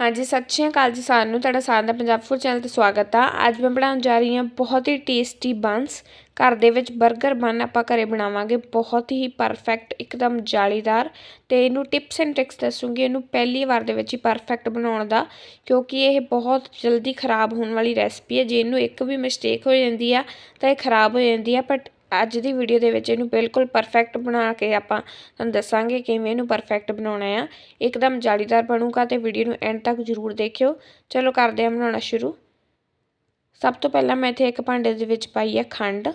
ਹਾਂਜੀ, ਸਤਿ ਸ਼੍ਰੀ ਅਕਾਲ ਜੀ ਸਾਰਿਆਂ ਨੂੰ। ਤੁਹਾਡਾ ਸਾਰਿਆਂ ਦਾ ਪੰਜਾਬ ਫੂਡ ਚੈਨਲ ਤੇ ਸਵਾਗਤ ਆ। ਅੱਜ ਮੈਂ ਬਣਾਉਣ ਜਾ ਰਹੀ ਹਾਂ ਬਹੁਤ ਹੀ ਟੇਸਟੀ ਬੰਸ। ਘਰ ਦੇ ਵਿੱਚ 버ਗਰ ਬਨ ਆਪਾਂ ਘਰੇ ਬਣਾਵਾਂਗੇ। ਬਹੁਤ ਹੀ ਪਰਫੈਕਟ, ਇੱਕਦਮ ਜਾਲੀਦਾਰ ਤੇ ਇਹਨੂੰ ਟਿਪਸ ਐਂਡ ਟ੍ਰਿਕਸ ਦੱਸੂਗੀ। ਇਹਨੂੰ ਪਹਿਲੀ ਵਾਰ ਦੇ ਵਿੱਚ ਹੀ ਪਰਫੈਕਟ ਬਣਾਉਣ ਦਾ, ਕਿਉਂਕਿ ਇਹ ਬਹੁਤ ਜਲਦੀ ਖਰਾਬ ਹੋਣ ਵਾਲੀ ਰੈਸਪੀ ਹੈ। ਜੇ ਇਹਨੂੰ ਇੱਕ ਵੀ ਮਿਸਟੇਕ ਹੋ ਜਾਂਦੀ ਆ, ਤਾਂ ਇਹ ਖਰਾਬ ਹੋ ਜਾਂਦੀ ਆ, ਬਟ ਅੱਜ ਦੀ ਵੀਡੀਓ ਦੇ ਵਿੱਚ ਇਹਨੂੰ ਬਿਲਕੁਲ ਪਰਫੈਕਟ ਬਣਾ ਕੇ ਆਪਾਂ ਤੁਹਾਨੂੰ ਦੱਸਾਂਗੇ ਕਿਵੇਂ ਇਹਨੂੰ ਪਰਫੈਕਟ ਬਣਾਉਣਾ ਆ। ਇੱਕਦਮ ਜਾਲੀਦਾਰ ਬਣੂਗਾ ਤੇ ਵੀਡੀਓ ਨੂੰ ਐਂਡ ਤੱਕ ਜ਼ਰੂਰ ਦੇਖਿਓ। ਚਲੋ ਕਰਦੇ ਹਾਂ ਬਣਾਉਣਾ ਸ਼ੁਰੂ। ਸਭ ਤੋਂ ਪਹਿਲਾਂ ਮੈਂ ਇੱਥੇ ਇੱਕ ਭਾਂਡੇ ਦੇ ਵਿੱਚ ਪਾਈ ਹੈ ਖੰਡ।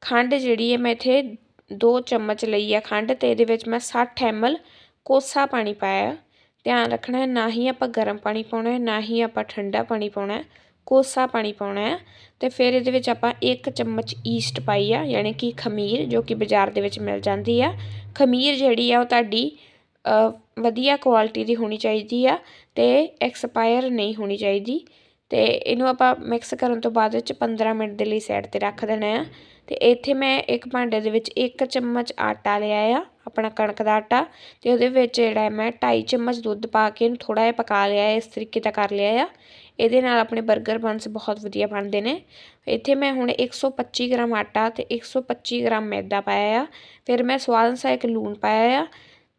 ਖੰਡ ਜਿਹੜੀ ਹੈ, ਮੈਂ ਇੱਥੇ 2 ਚਮਚ ਲਈ ਆ ਖੰਡ ਤੇ ਇਹਦੇ ਵਿੱਚ ਮੈਂ 60 ml ਕੋਸਾ ਪਾਣੀ ਪਾਇਆ। ਧਿਆਨ ਰੱਖਣਾ ਹੈ, ਨਾ ਹੀ ਆਪਾਂ ਗਰਮ ਪਾਣੀ ਪਾਉਣਾ ਹੈ, ਨਾ ਹੀ ਆਪਾਂ ਠੰਡਾ ਪਾਣੀ ਪਾਉਣਾ ਹੈ। ਕੋਸਾ ਪਾਣੀ ਪਾਉਣਾ ਹੈ ਤੇ ਫਿਰ ਇਹਦੇ ਵਿੱਚ ਆਪਾਂ 1 ਚਮਚ ਈਸਟ ਪਾਈ ਆ, ਯਾਨੀ ਕਿ ਖਮੀਰ, ਜੋ ਕਿ ਬਾਜ਼ਾਰ ਦੇ ਵਿੱਚ ਮਿਲ ਜਾਂਦੀ ਆ। ਖਮੀਰ ਜਿਹੜੀ ਆ, ਉਹ ਤੁਹਾਡੀ ਵਧੀਆ ਕੁਆਲਿਟੀ ਦੀ ਹੋਣੀ ਚਾਹੀਦੀ ਆ ਤੇ ਐਕਸਪਾਇਰ ਨਹੀਂ ਹੋਣੀ ਚਾਹੀਦੀ। ਤੇ ਇਹਨੂੰ ਆਪਾਂ ਮਿਕਸ ਕਰਨ ਤੋਂ ਬਾਅਦ ਵਿੱਚ 15 ਮਿੰਟ ਦੇ ਲਈ ਸਾਈਡ ਤੇ ਰੱਖ ਦੇਣਾ ਆ। ਤੇ ਇੱਥੇ ਮੈਂ ਇੱਕ ਭਾਂਡੇ ਦੇ ਵਿੱਚ 1 ਚਮਚ ਆਟਾ ਲਿਆ ਆ, ਆਪਣਾ ਕਣਕ ਦਾ ਆਟਾ। ਤੇ ਉਹਦੇ ਵਿੱਚ ਜਿਹੜਾ ਮੈਂ 2.5 ਚਮਚ ਦੁੱਧ ਪਾ ਕੇ ਇਹਨੂੰ ਥੋੜਾ ਜਿਹਾ ਪਕਾ ਲਿਆ, ਇਸ ਤਰੀਕੇ ਦਾ ਕਰ ਲਿਆ ਆ। ਇਹਦੇ ਨਾਲ ਆਪਣੇ 버ਗਰ ਬਨਸ ਬਹੁਤ ਵਧੀਆ ਬਣਦੇ ਨੇ। ਇੱਥੇ ਮੈਂ ਹੁਣ 125 ਗ੍ਰਾਮ ਆਟਾ ਤੇ 125 ਗ੍ਰਾਮ ਮੈਦਾ ਪਾਇਆ ਆ। ਫਿਰ ਮੈਂ ਸਵਾਦ ਅਨੁਸਾਰ ਇੱਕ ਲੂਣ ਪਾਇਆ ਆ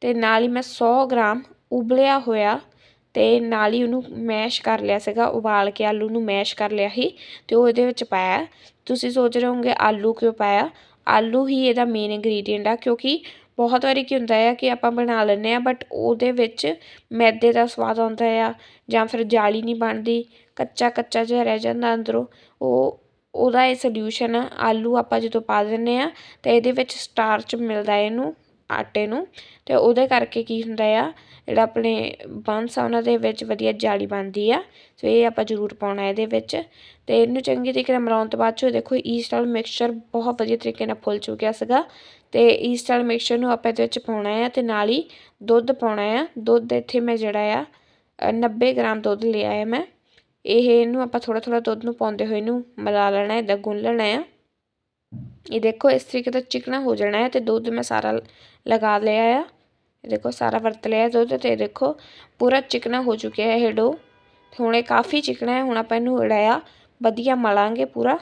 ਤੇ ਨਾਲ ਹੀ ਮੈਂ 100 ਗ੍ਰਾਮ ਉਬਲਿਆ ਹੋਇਆ ਤੇ ਨਾਲ ਹੀ ਉਹਨੂੰ ਮੈਸ਼ ਕਰ ਲਿਆ ਸੀਗਾ, ਉਬਾਲ ਕੇ ਆਲੂ ਨੂੰ ਮੈਸ਼ ਕਰ ਲਿਆ ਸੀ ਤੇ ਉਹ ਇਹਦੇ ਵਿੱਚ ਪਾਇਆ। ਤੁਸੀਂ ਸੋਚ ਰਹੇ ਹੋਗੇ ਆਲੂ ਕਿਉਂ ਪਾਇਆ? ਆਲੂ ਹੀ ਇਹਦਾ ਮੇਨ ਇੰਗਰੀਡੀਅੰਟ ਆ ਕਿਉਂਕਿ ਬਹੁਤ ਵਾਰੀ ਕੀ ਹੁੰਦਾ ਆ ਕਿ ਆਪਾਂ ਬਣਾ ਲੈਂਦੇ ਹਾਂ ਬਟ ਉਹਦੇ ਵਿੱਚ ਮੈਦੇ ਦਾ ਸਵਾਦ ਆਉਂਦਾ ਆ ਜਾਂ ਫਿਰ ਜਾਲੀ ਨਹੀਂ ਬਣਦੀ, ਕੱਚਾ ਕੱਚਾ ਜਿਹਾ ਰਹਿ ਜਾਂਦਾ ਅੰਦਰੋਂ, ਉਹ, ਉਹਦਾ ਇਹ ਸਲਿਊਸ਼ਨ ਆ, ਆਲੂ ਆਪਾਂ ਜਦੋਂ ਪਾ ਦਿੰਦੇ ਹਾਂ, ਤਾਂ ਇਹਦੇ ਵਿੱਚ ਸਟਾਰਚ ਮਿਲਦਾ ਇਹਨੂੰ, ਆਟੇ ਨੂੰ ਅਤੇ ਉਹਦੇ ਕਰਕੇ ਕੀ ਹੁੰਦਾ ਆ ਜਿਹੜਾ ਆਪਣੇ ਬੰਸ ਆ, ਉਹਨਾਂ ਦੇ ਵਿੱਚ ਵਧੀਆ ਜਾਲੀ ਬਣਦੀ ਆ। ਸੋ ਇਹ ਆਪਾਂ ਜ਼ਰੂਰ ਪਾਉਣਾ ਇਹਦੇ ਵਿੱਚ। ਤੇ ਇਹਨੂੰ ਚੰਗੀ ਤਰੀਕੇ ਨਾਲ ਮਿਲਾਉਣ ਤੋਂ ਬਾਅਦ ਚੋ ਦੇਖੋ ਈਸਟ ਵਾਲਾ ਮਿਕਸਚਰ ਬਹੁਤ ਵਧੀਆ ਤਰੀਕੇ ਨਾਲ ਫੁੱਲ ਚੁੱਕਿਆ ਸੀਗਾ। ਤੇ ਈਸਟ ਵਾਲੇ ਮਿਕਸਚਰ ਨੂੰ ਆਪਾਂ ਇਹਦੇ ਵਿੱਚ ਪਾਉਣਾ ਆ ਤੇ ਨਾਲ ਹੀ ਦੁੱਧ ਪਾਉਣਾ ਆ। ਦੁੱਧ ਇੱਥੇ ਮੈਂ ਜਿਹੜਾ ਆ 90 ਗ੍ਰਾਮ ਦੁੱਧ ਲਿਆ ਆ ਮੈਂ। ਇਹ ਇਹਨੂੰ ਆਪਾਂ ਥੋੜਾ ਥੋੜਾ ਦੁੱਧ ਨੂੰ ਪਾਉਂਦੇ ਹੋਏ ਇਹਨੂੰ ਮਿਲਾ ਲੈਣਾ ਹੈ ਇਦਾਂ ਗੁੰਨ ਲੈਣਾ ਆ। ਇਹ ਦੇਖੋ, ਇਸ ਤਰੀਕੇ ਦਾ ਚਿਕਣਾ ਹੋ ਜਾਣਾ ਹੈ ਤੇ ਦੁੱਧ ਮੈਂ ਸਾਰਾ ਲਗਾ ਲਿਆ ਆ। ਇਹ ਦੇਖੋ ਸਾਰਾ ਵਰਤ ਲਿਆ ਦੁੱਧ ਤੇ ਦੇਖੋ ਪੂਰਾ ਚਿਕਨਾ ਹੋ ਚੁੱਕਿਆ ਹੈ ਇਹ ਡੋ ਹੁਣ ਇਹ ਕਾਫੀ ਚਿਕਨਾ ਹੈ ਹੁਣ ਆਪਾਂ ਇਹਨੂੰ ਉੜਾਇਆ ਵਧੀਆ ਮਲਾਂਗੇ ਪੂਰਾ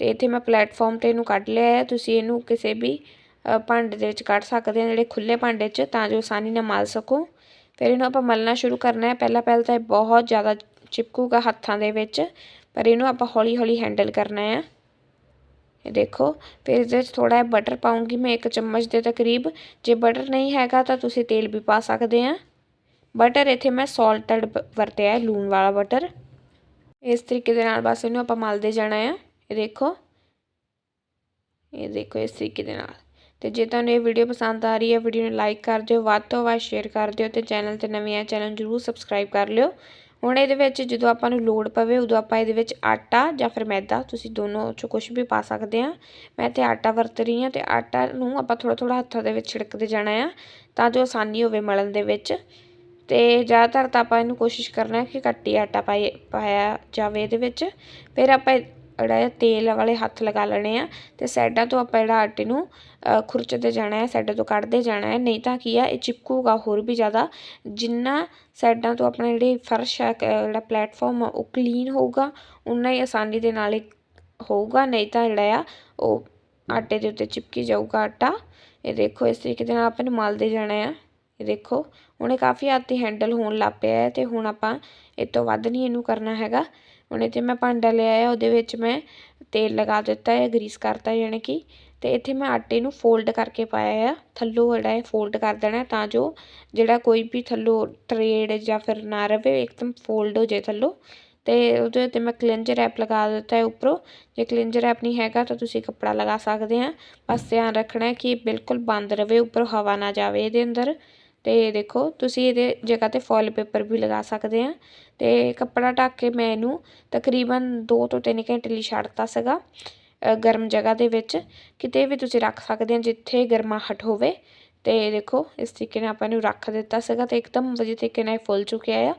ਤੇ ਇੱਥੇ ਮੈਂ ਪਲੇਟਫਾਰਮ ਤੇ ਇਹਨੂੰ ਕੱਢ ਲਿਆ ਹੈ ਤੁਸੀਂ ਇਹਨੂੰ ਕਿਸੇ ਵੀ ਭਾਂਡੇ ਦੇ ਵਿੱਚ ਕੱਢ ਸਕਦੇ ਆ ਜਿਹੜੇ ਖੁੱਲੇ ਭਾਂਡੇ 'ਚ ਤਾਂ ਜੋ ਆਸਾਨੀ ਨਾਲ ਮਲ ਸਕੋ ਫਿਰ ਇਹਨੂੰ ਆਪਾਂ ਮਲਣਾ ਸ਼ੁਰੂ ਕਰਨਾ ਹੈ ਪਹਿਲਾਂ ਪਹਿਲਾਂ ਤਾਂ ਇਹ ਬਹੁਤ ਜ਼ਿਆਦਾ ਚਿਪਕੂਗਾ ਹੱਥਾਂ ਦੇ ਵਿੱਚ ਪਰ ਇਹਨੂੰ ਆਪਾਂ ਹੌਲੀ ਹੌਲੀ ਹੈਂਡਲ ਕਰਨਾ ਹੈ ਇਹ ਦੇਖੋ, ਫਿਰ ਇਹਦੇ ਵਿੱਚ ਥੋੜਾ ਜਿਹਾ ਬਟਰ ਪਾਉਂਗੀ ਮੈਂ ਇੱਕ ਚਮਚ ਦੇ ਤਕਰੀਬ। ਜੇ ਬਟਰ ਨਹੀਂ ਹੈਗਾ ਤਾਂ ਤੁਸੀਂ ਤੇਲ ਵੀ ਪਾ ਸਕਦੇ ਆ। ਬਟਰ ਇੱਥੇ ਮੈਂ ਸਾਲਟਡ ਵਰਤਿਆ ਹੈ, ਲੂਣ ਵਾਲਾ ਬਟਰ ਇਸ ਤਰੀਕੇ ਦੇ ਨਾਲ ਬਸ ਇਹਨੂੰ ਆਪਾਂ ਮਲਦੇ ਜਾਣਾ ਆ। ਇਹ ਦੇਖੋ। ਇਹ ਦੇਖੋ ਇਸ ਤਰੀਕੇ ਦੇ ਨਾਲ। ਤੇ ਜੇ ਤੁਹਾਨੂੰ ਇਹ ਵੀਡੀਓ ਪਸੰਦ ਆ ਰਹੀ ਹੈ ਵੀਡੀਓ ਨੂੰ ਲਾਈਕ ਕਰ ਦਿਓ, ਵੱਧ ਤੋਂ ਵੱਧ ਸ਼ੇਅਰ ਕਰ ਦਿਓ ਤੇ ਚੈਨਲ ਤੇ ਨਵੇਂ ਆ ਚੈਨਲ ਜਰੂਰ ਸਬਸਕ੍ਰਾਈਬ ਕਰ ਲਿਓ। ਹੁਣ ਇਹਦੇ ਵਿੱਚ ਜਦੋਂ ਆਪਾਂ ਨੂੰ ਲੋੜ ਪਵੇ, ਉਦੋਂ ਆਪਾਂ ਇਹਦੇ ਵਿੱਚ ਆਟਾ ਜਾਂ ਫਿਰ ਮੈਦਾ, ਤੁਸੀਂ ਦੋਨੋਂ ਚੋਂ ਕੁਝ ਵੀ ਪਾ ਸਕਦੇ ਆ। ਮੈਂ ਤੇ ਆਟਾ ਵਰਤ ਰਹੀ ਹਾਂ ਤੇ ਆਟਾ ਨੂੰ ਆਪਾਂ ਥੋੜਾ ਥੋੜਾ ਹੱਥਾਂ ਦੇ ਵਿੱਚ ਛਿੜਕਦੇ ਜਾਣਾ ਆ ਤਾਂ ਜੋ ਆਸਾਨੀ ਹੋਵੇ ਮਲਣ ਦੇ ਵਿੱਚ। ਤੇ ਜ਼ਿਆਦਾਤਰ ਤਾਂ ਆਪਾਂ ਇਹਨੂੰ ਕੋਸ਼ਿਸ਼ ਕਰਨਾ ਕਿ ਘੱਟ ਹੀ ਆਟਾ ਪਾਇਆ ਜਾਵੇ ਇਹਦੇ ਵਿੱਚ। ਫਿਰ ਆਪਾਂ ਜਿਹੜਾ ਤੇਲ ਵਾਲੇ ਹੱਥ ਲਗਾ ਲੈਣੇ ਆ ਤੇ ਸਾਈਡਾਂ ਤੋਂ ਆਪਾਂ ਜਿਹੜਾ ਆਟੇ ਨੂੰ ਖੁਰਚਦੇ ਜਾਣਾ ਹੈ ਸਾਈਡਾਂ ਤੋਂ ਕੱਢਦੇ ਜਾਣਾ ਹੈ। ਨਹੀਂ ਤਾਂ ਕੀ ਆ, ਇਹ ਚਿਪਕੂਗਾ ਹੋਰ ਵੀ ਜ਼ਿਆਦਾ। ਜਿੰਨਾ ਸਾਈਡਾਂ ਤੋਂ ਆਪਣਾ ਜਿਹੜੇ ਫਰਸ਼ ਹੈ ਜਿਹੜਾ ਪਲੇਟਫਾਰਮ ਆ, ਉਹ ਕਲੀਨ ਹੋਊਗਾ ਉਨਾ ਹੀ ਆਸਾਨੀ ਦੇ ਨਾਲ ਹੋਊਗਾ। ਨਹੀਂ ਤਾਂ ਜਿਹੜਾ ਆ, ਉਹ ਆਟੇ ਦੇ ਉੱਤੇ ਚਿਪਕੀ ਜਾਊਗਾ ਆਟਾ। ਇਹ ਦੇਖੋ, ਇਸ ਤਰੀਕੇ ਦੇ ਨਾਲ ਆਪਾਂ ਨੂੰ ਮਲਦੇ ਜਾਣਾ ਆ। ਇਹ ਦੇਖੋ, ਹੁਣ ਇਹ ਕਾਫੀ ਹੱਦ ਤੇ ਹੈਂਡਲ ਹੋਣ ਲੱਗ ਪਿਆ ਹੈ ਤੇ ਹੁਣ ਆਪਾਂ ਇਹ ਤੋਂ ਵੱਧ ਨਹੀਂ ਇਹਨੂੰ ਕਰਨਾ ਹੈਗਾ। ਹੁਣ ਇੱਥੇ ਮੈਂ ਭਾਂਡਾ ਲਿਆ ਆ ਉਹਦੇ ਵਿੱਚ ਮੈਂ ਤੇਲ ਲਗਾ ਦਿੱਤਾ ਹੈ, ਗਰੀਸ ਕਰਤਾ ਯਾਨੀ ਕਿ। ਤੇ ਇੱਥੇ ਮੈਂ ਆਟੇ ਨੂੰ ਫੋਲਡ ਕਰਕੇ ਪਾਇਆ ਆ, ਥੱਲੋਂ ਜਿਹੜਾ ਹੈ ਫੋਲਡ ਕਰ ਦੇਣਾ ਤਾਂ ਜੋ ਜਿਹੜਾ ਕੋਈ ਵੀ ਥੱਲੋਂ ਟਰੇਡ ਜਾਂ ਫਿਰ ਨਾ ਰਵੇ, ਇੱਕਦਮ ਫੋਲਡ ਹੋ ਜਾਏ ਥੱਲੋਂ। ਤੇ ਉਹਦੇ ਉੱਤੇ ਮੈਂ ਕਲਿੰਜਰ ਐਪ ਲਗਾ ਦਿੱਤਾ ਹੈ ਉੱਪਰੋਂ। ਜੇ ਕਲਿੰਜਰ ਐਪ ਨਹੀਂ ਹੈਗਾ ਤਾਂ ਤੁਸੀਂ ਕੱਪੜਾ ਲਗਾ ਸਕਦੇ ਆ। ਬਸ ਧਿਆਨ ਰੱਖਣਾ ਹੈ ਕਿ ਬਿਲਕੁਲ ਬੰਦ ਰਵੇ, ਉੱਪਰ ਹਵਾ ਨਾ ਜਾਵੇ ਇਹਦੇ ਅੰਦਰ। ਤੇ ਦੇਖੋ, ਤੁਸੀਂ ਇਹਦੇ ਜਗ੍ਹਾ ਤੇ ਫੋਇਲ ਪੇਪਰ ਵੀ ਲਗਾ ਸਕਦੇ ਆ। ਤੇ ਕੱਪੜਾ ਢੱਕ ਕੇ ਮੈਂ ਇਹਨੂੰ ਤਕਰੀਬਨ 2 ਤੋਂ 3 ਘੰਟੇ ਲਈ ਛੱਡਤਾ ਸੀਗਾ ਗਰਮ ਜਗ੍ਹਾ ਦੇ ਵਿੱਚ। ਕਿਤੇ ਵੀ ਤੁਸੀਂ ਰੱਖ ਸਕਦੇ ਆ, ਜਿੱਥੇ ਗਰਮਾਹਟ ਹੋਵੇ। ਤੇ ਦੇਖੋ, ਇਸ ਤਰੀਕੇ ਨਾਲ ਆਪਾਂ ਇਹਨੂੰ ਰੱਖ ਦਿੱਤਾ ਸੀਗਾ ਤੇ ਇੱਕਦਮ ਵਧੀਆ ਤਰੀਕੇ ਨਾਲ ਫੁੱਲ ਚੁੱਕਿਆ ਆ।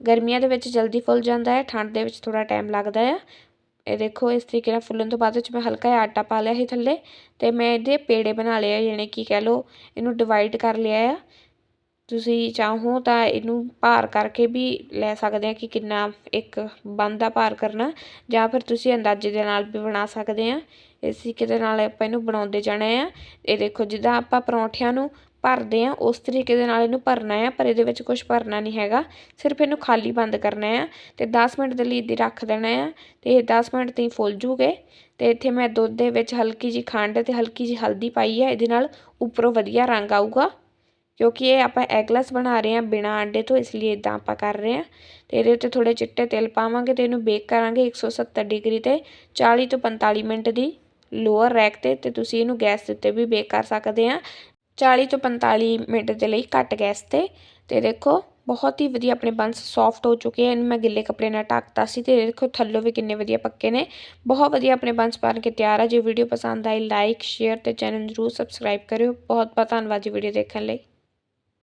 ਗਰਮੀਆਂ ਦੇ ਵਿੱਚ ਜਲਦੀ ਫੁੱਲ ਜਾਂਦਾ ਹੈ, ਠੰਡ ਦੇ ਵਿੱਚ ਥੋੜਾ ਟਾਈਮ ਲੱਗਦਾ ਆ। ਇਹ ਦੇਖੋ, ਇਸ ਤਰੀਕੇ ਨਾਲ ਫੁੱਲਣ ਤੋਂ ਬਾਅਦ ਵਿੱਚ ਮੈਂ ਹਲਕਾ ਜਿਹਾ ਆਟਾ ਪਾ ਲਿਆ ਸੀ ਥੱਲੇ ਤੇ ਮੈਂ ਇਹਦੇ ਪੇੜੇ ਬਣਾ ਲਏ ਆ, ਯਾਨੀ ਕਿ ਕਹਿ ਲਓ, ਇਹਨੂੰ ਡਿਵਾਈਡ ਕਰ ਲਿਆ ਆ। ਤੁਸੀਂ ਚਾਹੋ ਤਾਂ ਇਹਨੂੰ ਭਾਰ ਕਰਕੇ ਵੀ ਲੈ ਸਕਦੇ ਆ ਕਿ ਕਿੰਨਾ ਇੱਕ ਬੰਦ ਦਾ ਭਾਰ ਕਰਨਾ, ਜਾਂ ਫਿਰ ਤੁਸੀਂ ਅੰਦਾਜ਼ੇ ਦੇ ਨਾਲ ਵੀ ਬਣਾ ਸਕਦੇ ਆ। ਇਸ ਤਰੀਕੇ ਦੇ ਨਾਲ ਆਪਾਂ ਇਹਨੂੰ ਬਣਾਉਂਦੇ ਜਾਣਾ ਆ। ਇਹ ਦੇਖੋ, ਜਿੱਦਾਂ ਆਪਾਂ ਪਰੌਂਠਿਆਂ ਨੂੰ ਭਰਦੇ ਆ, ਉਸ ਤਰੀਕੇ ਦੇ ਨਾਲ ਇਹਨੂੰ ਭਰਨਾ ਆ, ਪਰ ਇਹਦੇ ਵਿੱਚ ਕੁਝ ਭਰਨਾ ਨਹੀਂ ਹੈਗਾ। ਸਿਰਫ ਇਹਨੂੰ ਖਾਲੀ ਬੰਦ ਕਰਨਾ ਆ ਤੇ 10 ਮਿੰਟ ਦੇ ਲਈ ਇੱਦੀ ਰੱਖ ਦੇਣਾ ਆ ਤੇ ਇਹ 10 ਮਿੰਟ ਤਾਈਂ ਫੁੱਲ ਜੂਗੇ। ਤੇ ਇੱਥੇ ਮੈਂ ਦੁੱਧ ਦੇ ਵਿੱਚ ਹਲਕੀ ਜੀ ਖੰਡ ਤੇ ਹਲਕੀ ਜੀ ਹਲਦੀ ਪਾਈ ਹੈ ਇਹਦੇ ਨਾਲ ਉੱਪਰੋਂ ਵਧੀਆ ਰੰਗ ਆਊਗਾ। ਕਿਉਂਕਿ ਇਹ ਆਪਾਂ ਐਗਲੈਸ ਬਣਾ ਰਹੇ ਹਾਂ ਬਿਨਾ ਅੰਡੇ ਤੋਂ, ਇਸ ਲਈ ਇਦਾਂ ਆਪਾਂ ਕਰ ਰਹੇ ਹਾਂ। ਤੇ ਇਹਦੇ ਉੱਤੇ ਥੋੜੇ ਚਿੱਟੇ ਤਿਲ ਪਾਵਾਂਗੇ ਤੇ ਇਹਨੂੰ ਬੇਕ ਕਰਾਂਗੇ 170 ਡਿਗਰੀ ਤੇ 40 ਤੋਂ 45 ਮਿੰਟ ਦੀ ਲੋਅਰ ਰੈਕ ਤੇ ਤੇ ਤੁਸੀਂ ਇਹਨੂੰ ਗੈਸ ਉੱਤੇ ਵੀ ਬੇਕ ਕਰ ਸਕਦੇ ਆ 40 ਤੋਂ 45 ਮਿੰਟ ਦੇ ਲਈ ਘੱਟ ਗੈਸ ਤੇ ਤੇ ਦੇਖੋ ਬਹੁਤ ਹੀ ਵਧੀਆ ਆਪਣੇ ਬੰਸ ਸੌਫਟ ਹੋ ਚੁੱਕੇ ਹਨ ਮੈਂ ਗਿੱਲੇ ਕੱਪੜੇ ਨਾਲ ਢੱਕਤਾ ਸੀ ਤੇ ਦੇਖੋ ਥੱਲੋਂ ਵੀ ਕਿੰਨੇ ਵਧੀਆ ਪੱਕੇ ਨੇ। ਬਹੁਤ ਵਧੀਆ ਆਪਣੇ ਬੰਸ ਬਣ ਕੇ ਤਿਆਰ ਆ, ਜੇ ਵੀਡੀਓ ਪਸੰਦ ਆਈ ਲਾਈਕ ਸ਼ੇਅਰ ਤੇ ਚੈਨਲ ਜ਼ਰੂਰ ਸਬਸਕ੍ਰਾਈਬ ਕਰਿਓ। ਬਹੁਤ ਬਹੁਤ ਧੰਨਵਾਦ ਜੀ ਵੀਡੀਓ ਦੇਖਣ ਲਈ।